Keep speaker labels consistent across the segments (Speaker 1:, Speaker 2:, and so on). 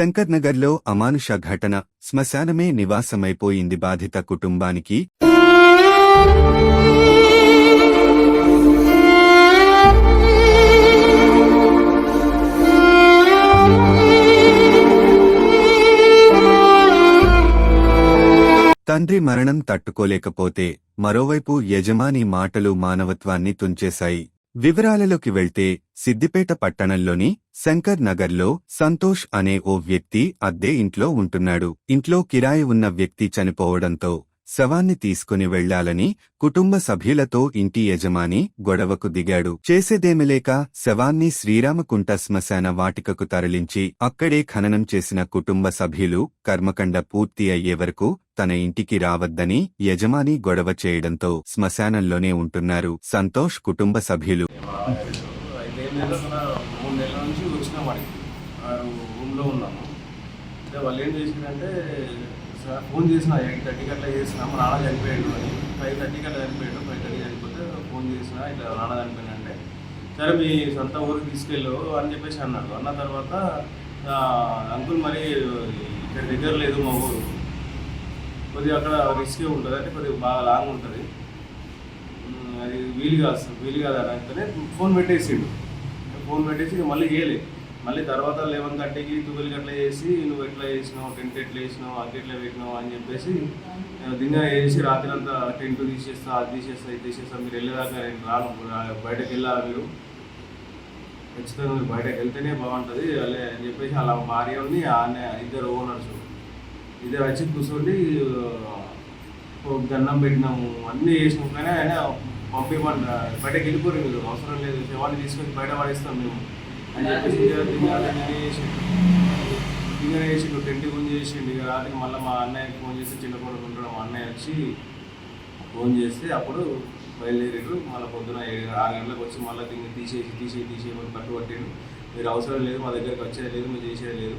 Speaker 1: శంకర్నగర్లో అమానుష ఘటన శ్మశానమే నివాసమైపోయింది బాధిత కుటుంబానికి. తండ్రి మరణం తట్టుకోలేకపోతే మరోవైపు యజమాని మాటలు మానవత్వాన్ని తుంచేశాయి. వివరాలలోకి వెళ్తే సిద్దిపేట పట్టణంలోని శంకర్ నగర్లో సంతోష్ అనే ఓ వ్యక్తి అద్దె ఇంట్లో ఉంటున్నాడు. ఇంట్లో కిరాయి ఉన్న వ్యక్తి చనిపోవడంతో శవాన్ని తీసుకుని వెళ్ళాలని కుటుంబ సభ్యులతో ఇంటి యజమాని గొడవకు దిగాడు. చేసేదేమిలేక శవాన్ని శ్రీరామకుంట శ్మశాన వాటికకు తరలించి అక్కడే ఖననం చేసిన కుటుంబ సభ్యులు కర్మకండ పూర్తి అయ్యే వరకు తన ఇంటికి రావద్దని యజమాని గొడవ చేయడంతో శ్మశానంలోనే ఉంటున్నారు. సంతోష్ కుటుంబ సభ్యులు.
Speaker 2: వాళ్ళు ఏం చేసిందంటే సార్ ఫోన్ చేసిన ఎయిట్ థర్టీకి అట్లా చేసిన మా నాన్న చనిపోయాడు అని. ఫైవ్ థర్టీకి అట్లా చనిపోయాడు ఫైవ్ థర్టీ చనిపోతే ఫోన్ చేసిన ఇట్లా నాన్న అంటే సరే మీ సొంత ఊరికి తీసుకెళ్ళు అని చెప్పేసి అన్నాడు అన్న తర్వాత అంకుల్ మరి ఇక్కడ దగ్గర లేదు మా ఊరు. కొద్దిగా అక్కడ రిస్కే ఉంటుంది అంటే కొద్దిగా బాగా లాంగ్ ఉంటుంది. అది వీలు కాదు సార్ వీలు కాదు అని అంటేనే ఫోన్ పెట్టేసిండు. ఫోన్ పెట్టేసి మళ్ళీ చేయలేదు. మళ్ళీ తర్వాత లెవెన్ థర్టీకి ట్వెల్వ్ అట్లా చేసి నువ్వు ఎట్లా చేసినావు? టెంట్ ఎట్లా వేసినావు అది ఎట్లా పెట్టినావు? అని చెప్పేసి దిన్న వేసి రాత్రి అంతా టెంట్ తీసేస్తా అది తీసేస్తా ఇది తీసేస్తా మీరు వెళ్ళేదాకా నేను రాను బయటకు వెళ్ళాలి మీరు? ఖచ్చితంగా మీరు బయటకు వెళ్తేనే బాగుంటుంది అలా అని చెప్పేసి అలా భార్య ఉంది ఆమె ఇద్దరు ఓనర్స్ ఇద్దరు వచ్చి కూర్చోండి దండం పెట్టినాము. అన్నీ చేసినాం కానీ ఆయన పంపించమంట. బయటకు వెళ్ళిపోరు మీరు అవసరం లేదు. శవాన్ని తీసుకొని బయట పడేస్తాం మేము. అని చెప్పేసి ఇక దిగాలి చేసిండు. టెంట్ ఫోన్ చేసిండు. ఇక రాత్రికి మళ్ళీ మా అన్నయ్యకి ఫోన్ చేసి చిన్న కొడుకు ఉంటాడు మా అన్నయ్య వచ్చి ఫోన్ చేస్తే అప్పుడు బయలుదేరారు మళ్ళీ పొద్దున ఏడు ఆరు గంటలకు వచ్చి మళ్ళీ దీన్ని తీసేసి తీసేసి తీసేయమని పట్టు మీరు అవసరం లేదు మా దగ్గరికి వచ్చేది లేదు మీరు చేసేది లేదు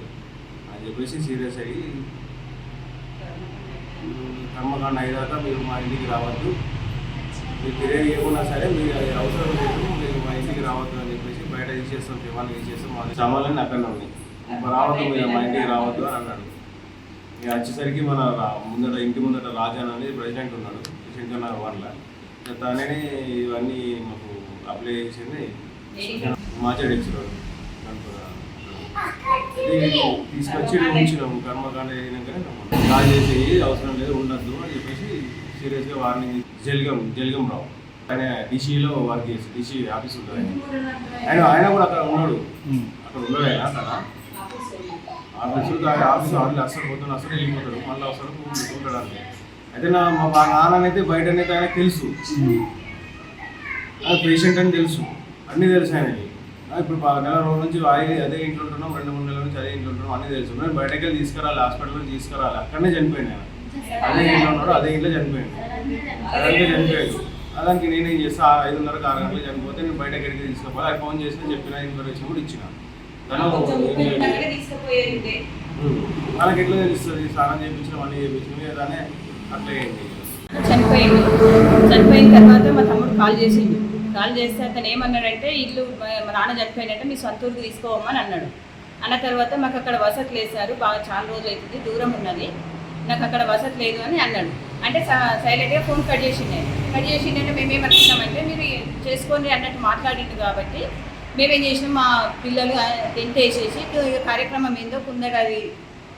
Speaker 2: అని చెప్పేసి సీరియస్ అయ్యి కర్మకాండ అయ్యాక మీరు మా ఇంటికి రావద్దు. మీరు తిరిగి ఏమన్నా సరే మీరు అది అవసరం లేదు మీరు మా ఇంటికి రావద్దు అని చెప్పేసి చేస్తాం తీసేస్తాం ఏం చేస్తాం మా సామాన్లన్నీ అక్కడనే ఉన్నాయి. రావద్దు మీరు మా ఇంటికి రావద్దు అని అన్నాడు. ఇక వచ్చేసరికి మన ముందట ఇంటి ముందట రాజాన్ అనేది ప్రెసిడెంట్ ఉన్నాడు. శంకర్ నగర్ వాళ్ళ. తననే ఇవన్నీ మాకు అప్లై చేసింది మాచాడు ఇచ్చినాడు తీసుకొచ్చి ఉంచినాము కర్మకాండ అయినాకనే లా చేసి అవసరం లేదు ఉండద్దు అని చెప్పేసి సీరియస్గా వారిని జల్గం జల్గం రావు ఆయన డిసిలో వర్క్ చేసి డిసి ఆఫీస్ ఉంటుంది? ఆయన. ఆయన కూడా అక్కడ ఉన్నాడు. అక్కడ ఉన్నాడు ఆయన అక్కడ? ఆఫీసు ఆయన ఆఫీస్ ఆఫీస్ అసలు పోతున్నా అసలు వెళ్ళిపోతాడు. మళ్ళీ అసలు ఉంటాడు అంటే అయితే నా మా నాన్ననైతే బయటనైతే ఆయన తెలుసు. ఆయన పేషెంట్ అని తెలుసు. అన్నీ తెలుసు ఆయనకి. ఆ, ఇప్పుడు పా- నెల రోజుల నుంచి అదే అదే ఇంట్లో ఉంటున్నాం రెండు మూడు నెలల నుంచి అదే ఇంట్లో ఉంటున్నాం అన్నీ తెలుసు. నేను బయటకి వెళ్ళి తీసుకురాలి హాస్పిటల్లో తీసుకురాలి అక్కడనే చనిపోయాను ఆయన. అదే ఇంట్లో ఉన్నాడు అదే ఇంట్లో చనిపోయాడు. అదే చనిపోయాడు. దానికి నేనేం చేస్తా ఆ ఐదున్నరకు ఆరు గంటలకు చనిపోతే నేను బయటకి ఎక్కడికి తీసుకోవాలి ఆయన ఫోన్ చేసి చెప్పిన ఇన్ఫర్మేషన్ కూడా ఇచ్చిన. వాళ్ళకి ఎట్లా తెలుస్తుంది? స్నానం చేయించడం అన్నీ చేయించడం ఏదనే అట్లా ఏంటి
Speaker 3: చనిపోయిండు. చనిపోయిన తర్వాత మా తమ్ముడు కాల్ చేసిండు. కాల్ చేస్తే అతను ఏమన్నాడంటే ఇల్లు మా- నాన్న చనిపోయినట్టే మీ సొంత ఊరికి తీసుకోవమ్మని అన్నాడు. అన్న తర్వాత మాకు అక్కడ వసతి లేసారు బాగా చాలా రోజులు అవుతుంది దూరం ఉన్నది. నాకు అక్కడ వసతి లేదు అని అన్నాడు. అంటే స- సైలెంట్గా ఫోన్ కట్ చేసిండే. కట్ చేసిండే మేము ఏమనుకున్నామంటే మీరు చేసుకోండి అన్నట్టు మాట్లాడిండు కాబట్టి మేమేం చేసినాం మా పిల్లలు టెంట్ వేసేసి కార్యక్రమం ఏందో కొందరు అది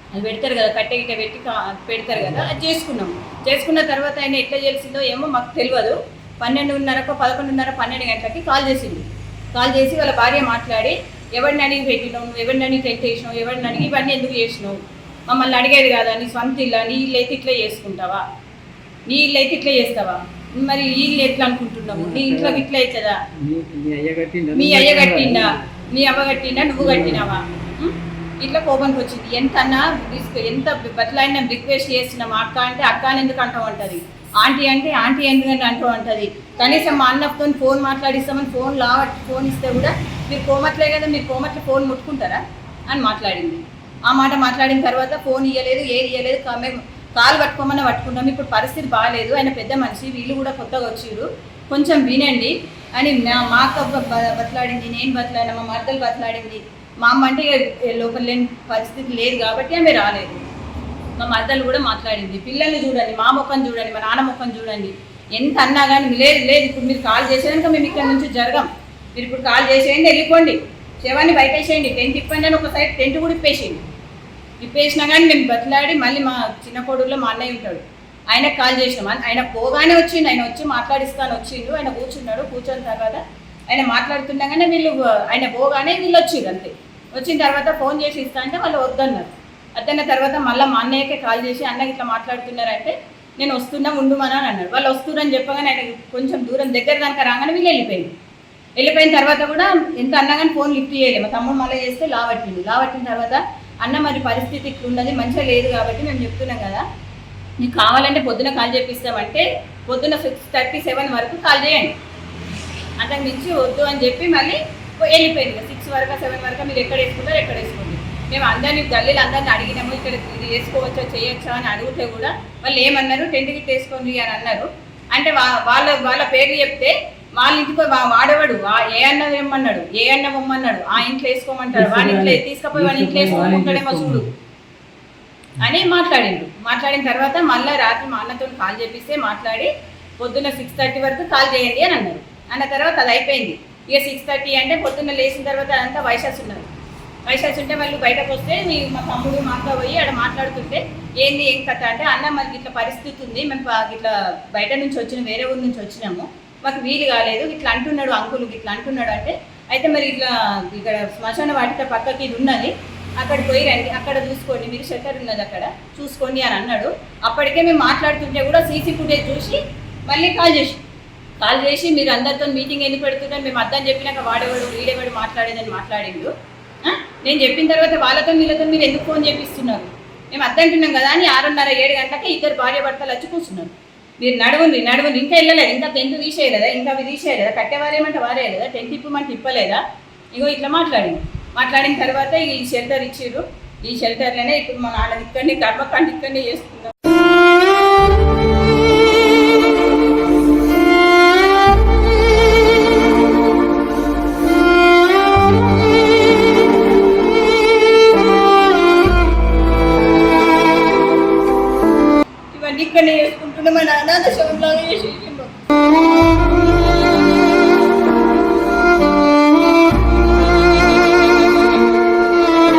Speaker 3: అది పెడతారు కదా కట్టె గిట్ట పెట్టి పెడతారు కదా అది చేసుకున్నాం. చేసుకున్న తర్వాత ఆయన ఎట్లా చేసిందో ఏమో మాకు తెలియదు. పన్నెండున్నరకు పదకొండున్నర పన్నెండు గంటలకి కాల్ చేసింది కాల్ చేసి వాళ్ళ భార్య మాట్లాడి ఎవరిని అడిగి పెట్టినావు ఎవరిని అడిగి టెంట్ వేసినావు ఎవరిని అడిగి ఇవన్నీ ఎందుకు చేసినావు? మమ్మల్ని అడిగేది కాదా? నీ సొంత ఇల్లా? నీ ఇల్లు అయితే ఇట్లా చేసుకుంటావా? నీ ఇల్లు అయితే ఇట్లా చేస్తావా? మరి వీళ్ళు ఇల్లు ఎట్లా అనుకుంటున్నావు? నీ ఇంట్లో ఇట్లా అవుతుందా
Speaker 4: మీ- అయ్య కట్టిండా?
Speaker 3: మీ నీ అవ్వ కట్టిండా? నువ్వు కట్టినావా? ఇట్లా కోపానికి వచ్చింది. ఎంత అన్నా రిస్క్ ఎంత బతలాడినా రిక్వెస్ట్ చేస్తున్నాం అక్క అంటే అక్క ఎందుకు అంటావు అంటది? ఆంటీ అంటే ఆంటీ ఎందుకంటే అంటూ అంటది? కనీసం మా అన్నతో ఫోన్ మాట్లాడిస్తామని ఫోన్ లా ఫోన్ ఇస్తే కూడా మీరు కోమట్లే కదా మీరు కోమట్ల ఫోన్ ముట్టుకుంటారా? అని మాట్లాడింది. ఆ మాట మాట్లాడిన తర్వాత ఫోన్ ఇవ్వలేదు ఏది ఇవ్వలేదు మేము కాలు పట్టుకోమని పట్టుకున్నాం ఇప్పుడు పరిస్థితి బాగాలేదు ఆయన పెద్ద మనిషి వీళ్ళు కూడా కొత్తగా వచ్చిర్రు. కొంచెం వినండి. అని నా మా అక్క బతలాడింది నేను బతలాడిన మా మరదలు బతలాడింది. మా అమ్మ అంటే లోపల లేని పరిస్థితి లేదు కాబట్టి ఆమె రాలేదు. మా మరదలు కూడా మాట్లాడింది. పిల్లల్ని చూడండి మా ముఖం చూడండి మా నాన్న ముఖం చూడండి. ఎంత అన్నా కానీ లేదు లేదు ఇప్పుడు మీరు కాల్ చేసేదాక మేము ఇక్కడ నుంచి జరగం. మీరు ఇప్పుడు కాల్ చేసేయండి వెళ్ళిపోండి. శవాన్ని బయటేసేయండి. టెంట్ ఇప్పండి అని ఒక సైడ్ టెంట్ కూడా ఇప్పేసేయండి. ఇప్పేసినా కానీ మేము బతిలాడి మళ్ళీ మా చిన్న కొడుకులో మా అన్నయ్య ఉంటాడు. ఆయనకు కాల్ చేసినాం ఆయన- ఆయన పోగానే వచ్చిండు ఆయన వచ్చి మాట్లాడిస్తాను వచ్చిండు ఆయన కూర్చున్నాడు కూర్చున్న తర్వాత ఆయన మాట్లాడుతుండగానే వీళ్ళు ఆయన పోగానే వీళ్ళు వచ్చిండు అంతే. వచ్చిన తర్వాత ఫోన్ చేసి ఇస్తా అంటే వాళ్ళు వద్దన్నారు. వద్దన్న తర్వాత మళ్ళీ మా అన్నయ్యకే కాల్ చేసి అన్నకి ఇట్లా మాట్లాడుతున్నారంటే నేను వస్తున్నా ఉండుమని అని అన్నాడు వాళ్ళు వస్తున్నారని చెప్పగానే ఆయన కొంచెం దూరం దగ్గర దానికి రాగానే వీళ్ళు వెళ్ళిపోయింది వెళ్ళిపోయిన తర్వాత కూడా ఎంత అన్నా కానీ ఫోన్ లిఫ్ట్ చేయలేదు మా తమ్ముడు మళ్ళీ చేస్తే లావట్టిండు. లావట్టిన తర్వాత అన్న మరి పరిస్థితి ఇట్లా ఉన్నది మంచిగా లేదు కాబట్టి మేము చెప్తున్నాం కదా. నీకు కావాలంటే పొద్దున కాల్ చేపిస్తామంటే పొద్దున సిక్స్ థర్టీ సెవెన్ వరకు కాల్ చేయండి. అంతకు మించి వద్దు అని చెప్పి మళ్ళీ వెళ్ళిపోయింది. సిక్స్ వరకు సెవెన్ వరకు మీరు ఎక్కడ వేసుకుంటారు ఎక్కడ వేసుకోండి. మేము అందరినీ గల్లీలు అందరిని అడిగినాము ఇక్కడ ఇది వేసుకోవచ్చా చేయొచ్చా అని అడిగితే కూడా వాళ్ళు ఏమన్నారు టెంట్ గిట్ వేసుకోండి అని అన్నారు. అంటే వాళ్ళ వాళ్ళ పేర్లు చెప్తే వాళ్ళ ఇంటికి వాడేవాడు ఏ అన్న ఏమన్నాడు? ఏ అన్న బొమ్మన్నాడు? ఆ ఇంట్లో వేసుకోమంటాడు. వాడి ఇంట్లో తీసుకపోయి వాడి ఇంట్లో వేసుకోమంటాడేమో చూడు. అని మాట్లాడిండు. మాట్లాడిన తర్వాత మళ్ళీ రాత్రి మా అన్నతో కాల్ చేపిస్తే మాట్లాడి పొద్దున్న సిక్స్ థర్టీ వరకు కాల్ చేయండి అని అన్నారు. అన్న తర్వాత అది అయిపోయింది. ఇక సిక్స్ థర్టీ అంటే పొద్దున్న లేచిన తర్వాత అదంతా వైశాస్ ఉన్నారు. వైశాస్ ఉంటే వాళ్ళు బయటకు వస్తే మీ మా తమ్ముడు మా అక్క పోయి ఆడ మాట్లాడుతుంటే ఏంది ఏం కథ? అంటే అన్న మనకి ఇట్లా పరిస్థితి ఉంది. మేము ఇట్లా బయట నుంచి వచ్చిన వేరే ఊరు నుంచి వచ్చినాము. మాకు వీలు కాలేదు. ఇట్లా అంటున్నాడు అంకులు ఇట్లా అంటున్నాడు అంటే అయితే మరి ఇట్లా ఇక్కడ శ్మశాన వాటిక పక్కకి ఇది ఉన్నది. అక్కడ పోయి రండి అక్కడ చూసుకోండి మీరు షట్టర్ ఉన్నది అక్కడ చూసుకోండి అని అన్నాడు. అప్పటికే మేము మాట్లాడుతుంటే కూడా సీసీ ఫుటేజ్ చూసి మళ్ళీ కాల్ చేసి కాల్ చేసి మీరు అందరితో మీటింగ్ ఎందుకు పెడుతుంటే మేము అర్థం చెప్పినాక వాడేవాడు వీడేవాడు మాట్లాడేదని మాట్లాడిండు. నేను చెప్పిన తర్వాత వాళ్ళతో వీళ్ళతో మీరు ఎందుకు ఫోన్ చేపిస్తున్నారు? మేము అద్దంటున్నాం కదా అని ఆరున్నర ఏడు గంటలకి ఇద్దరు భార్య భర్తలు వచ్చి కూర్చున్నారు. మీరు నడవండి నడవండి. ఇంకా వెళ్ళలేదు? ఇంకా టెంత్ తీసేయలేదా? ఇంకా అవి తీసేయలేదా? కట్టేవారేమంటే వారేయలేదా? టెంత్ ఇప్పమంటే ఇప్పలేదా? ఇగో ఇట్లా మాట్లాడింది. మాట్లాడిన తర్వాత ఈ షెల్టర్ ఇచ్చిర్రు. ఈ షెల్టర్లోనే ఇప్పుడు మన నాన్న ఇక్కడిని కర్మకాండ ఇక్కడనే చేస్తున్నాం Thank you.